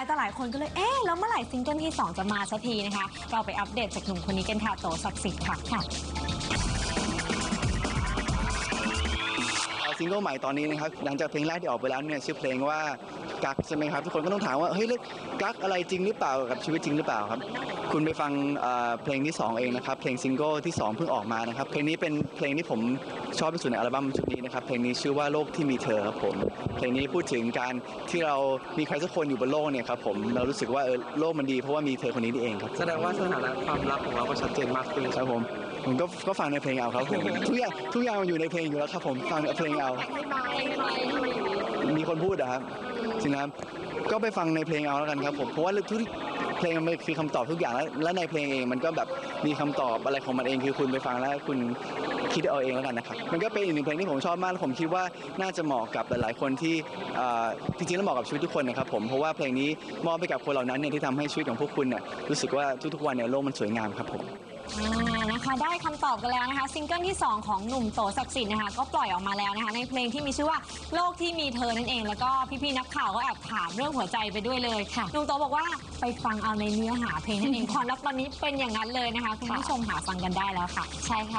ายต่อหลายคนก็เลย เอ๊ะ แล้วเมื่อไหร่ซิงเกิลที่ 2 จะมาสักทีนะคะ เราไปอัปเดตจากหนุ่มคนนี้กันค่ะ โตศักดิ์สิทธิ์ค่ะ ซิงเกิลใหม่ตอนนี้นะครับหลังจากเพลงแรกที่ออกไปแล้วเนี่ยชื่อเพลงว่ากักใช่ไหมครับทุกคนก็ต้องถามว่าเฮ้ยแล้วกักอะไรจริงหรือเปล่ากับชีวิตจริงหรือเปล่าครับคุณไปฟังเอ่อเพลงที่ 2 เองนะครับเพลงซิงเกิลที่ 2 เพิ่งออกมานะครับเพลงนี้เป็นเพลงที่ผมชอบที่สุดในอัลบั้มชุดนี้นะครับเพลงนี้ชื่อว่าโลกที่มีเธอครับผมเพลงนี้พูดถึงการที่เรามีใครสักคนอยู่บนโลกเนี่ยครับผมเรารู้สึกว่าเออโลกมันดีเพราะว่ามีเธอคนนี้นี่เองครับแสดงว่าสถานะความรักของเราก็ชัดเจนมากขึ้นครับผม ผมก็ก็ฟังในเพลงเอาครับผมทุกอย่างทุกอย่างมันอยู่ในเพลงอยู่แล้วครับผมฟังเพลงเอามีคนพูดอะครับจริงนะครับก็ไปฟังในเพลงเอาแล้วกันครับผมเพราะว่าทุกเพลงมันคือคำตอบทุกอย่างแล้วและในเพลงเองมันก็แบบมีคำตอบอะไรของมันเองคือคุณไปฟังแล้วคุณคิดเอาเองแล้วกันนะครับมันก็เป็นอีกหนึ่งเพลงที่ผมชอบมากและผมคิดว่าน่าจะเหมาะกับหลายๆคนที่เอ่อจริงๆแล้วเหมาะกับชีวิตทุกคนนะครับผมเพราะว่าเพลงนี้มอบไปกับคนเหล่านั้นเนี่ยที่ทำให้ชีวิตของพวกคุณเนี่ยรู้สึกว่าทุกๆวันเนี่ยโลกมันสวยงามครับผม อ่านะคะได้คำตอบกันแล้วนะคะซิงเกิลที่ 2 ของหนุ่มโตศักดิ์สิทธิ์นะคะก็ปล่อยออกมาแล้วนะคะในเพลงที่มีชื่อว่าโลกที่มีเธอนั่นเอง แล้วก็พี่ๆนักข่าวก็แอบถามเรื่องหัวใจไปด้วยเลยค่ะหนุ่มโตบอกว่าไปฟังเอาในเนื้อหาเพลงนั่นเองความรักตอนนี้เป็นอย่างนั้นเลยนะคะคุณผู้ชมหาฟังกันได้แล้วค่ะ ใช่ค่ะ